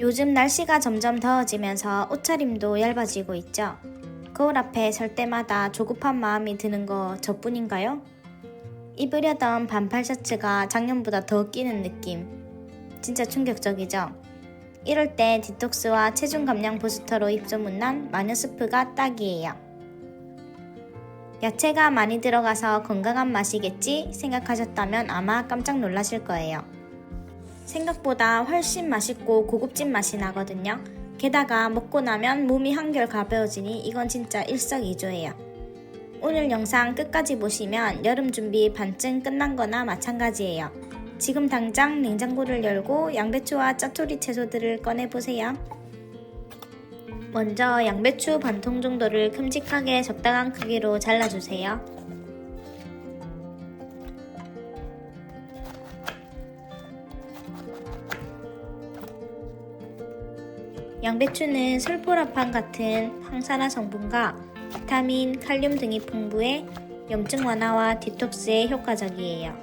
요즘 날씨가 점점 더워지면서 옷차림도 얇아지고 있죠. 거울 앞에 설 때마다 조급한 마음이 드는 거 저뿐인가요? 입으려던 반팔 셔츠가 작년보다 더 끼는 느낌. 진짜 충격적이죠? 이럴 때 디톡스와 체중 감량 부스터로 입소문난 마녀스프가 딱이에요. 야채가 많이 들어가서 건강한 맛이겠지 생각하셨다면 아마 깜짝 놀라실 거예요. 생각보다 훨씬 맛있고 고급진 맛이 나거든요. 게다가 먹고 나면 몸이 한결 가벼워지니 이건 진짜 일석이조예요. 오늘 영상 끝까지 보시면 여름 준비 반쯤 끝난 거나 마찬가지예요. 지금 당장 냉장고를 열고 양배추와 짜투리 채소들을 꺼내보세요. 먼저 양배추 반 통 정도를 큼직하게 적당한 크기로 잘라주세요. 양배추는 설포라판 같은 항산화 성분과 비타민, 칼륨 등이 풍부해 염증 완화와 디톡스에 효과적이에요.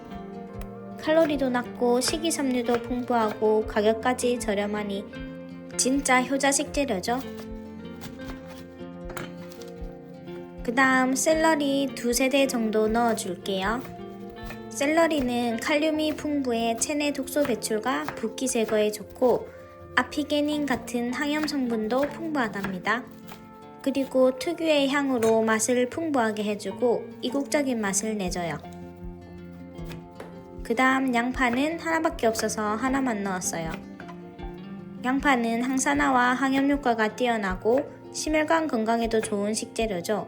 칼로리도 낮고 식이섬유도 풍부하고 가격까지 저렴하니 진짜 효자식 재료죠. 그 다음 샐러리 두세 대 정도 넣어줄게요. 샐러리는 칼륨이 풍부해 체내 독소 배출과 붓기 제거에 좋고 아피게닌 같은 항염 성분도 풍부하답니다. 그리고 특유의 향으로 맛을 풍부하게 해주고 이국적인 맛을 내줘요. 그 다음 양파는 하나밖에 없어서 하나만 넣었어요. 양파는 항산화와 항염 효과가 뛰어나고 심혈관 건강에도 좋은 식재료죠.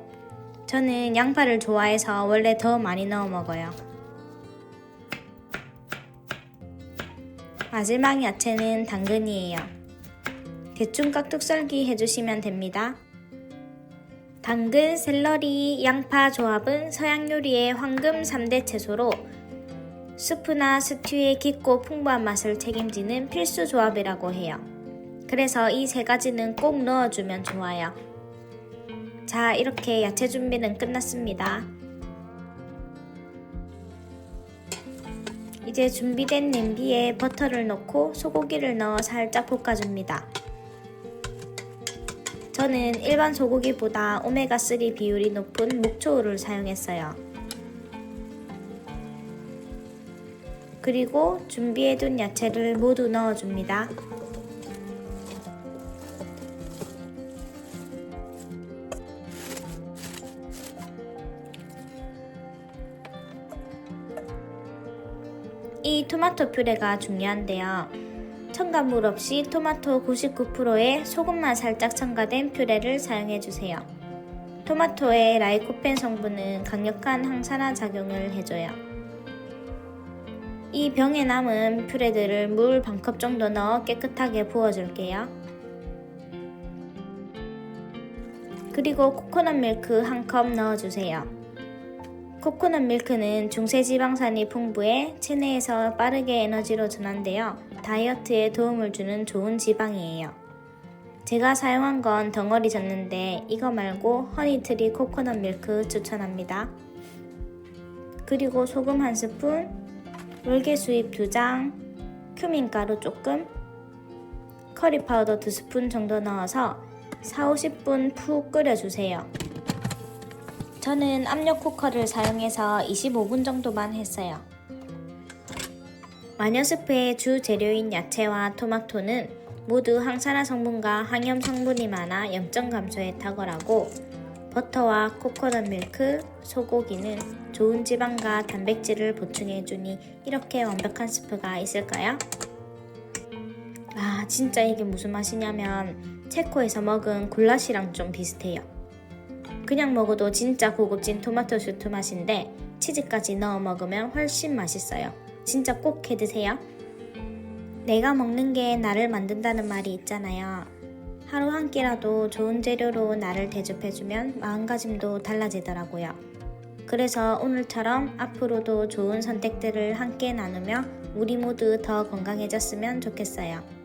저는 양파를 좋아해서 원래 더 많이 넣어 먹어요. 마지막 야채는 당근이에요. 대충 깍둑 썰기 해주시면 됩니다. 당근, 샐러리, 양파 조합은 서양 요리의 황금 3대 채소로 수프나 스튜의 깊고 풍부한 맛을 책임지는 필수 조합이라고 해요. 그래서 이 세 가지는 꼭 넣어주면 좋아요. 자, 이렇게 야채 준비는 끝났습니다. 이제 준비된 냄비에 버터를 넣고 소고기를 넣어 살짝 볶아줍니다. 저는 일반 소고기보다 오메가3 비율이 높은 목초우를 사용했어요. 그리고 준비해둔 야채를 모두 넣어줍니다. 이 토마토 퓨레가 중요한데요. 첨가물 없이 토마토 99%에 소금만 살짝 첨가된 퓨레를 사용해주세요. 토마토의 라이코펜 성분은 강력한 항산화 작용을 해줘요. 이 병에 남은 퓨레들을 물 반컵 정도 넣어 깨끗하게 부어줄게요. 그리고 코코넛 밀크 한 컵 넣어주세요. 코코넛 밀크는 중세 지방산이 풍부해 체내에서 빠르게 에너지로 전환되어 다이어트에 도움을 주는 좋은 지방이에요. 제가 사용한 건 덩어리 졌는데 이거 말고 허니트리 코코넛 밀크 추천합니다. 그리고 소금 한 스푼, 물개수잎 2장, 큐민 가루 조금, 커리 파우더 2스푼 정도 넣어서 4, 50분 푹 끓여주세요. 저는 압력 쿠커를 사용해서 25분 정도만 했어요. 마녀스프의 주 재료인 야채와 토마토는 모두 항산화 성분과 항염 성분이 많아 염증 감소에 탁월하고 버터와 코코넛 밀크, 소고기는 좋은 지방과 단백질을 보충해주니 이렇게 완벽한 스프가 있을까요? 아 진짜 이게 무슨 맛이냐면 체코에서 먹은 굴라시랑 좀 비슷해요. 그냥 먹어도 진짜 고급진 토마토 슈트 맛인데 치즈까지 넣어 먹으면 훨씬 맛있어요. 진짜 꼭 해드세요. 내가 먹는 게 나를 만든다는 말이 있잖아요. 하루 한 끼라도 좋은 재료로 나를 대접해주면 마음가짐도 달라지더라고요. 그래서 오늘처럼 앞으로도 좋은 선택들을 함께 나누며 우리 모두 더 건강해졌으면 좋겠어요.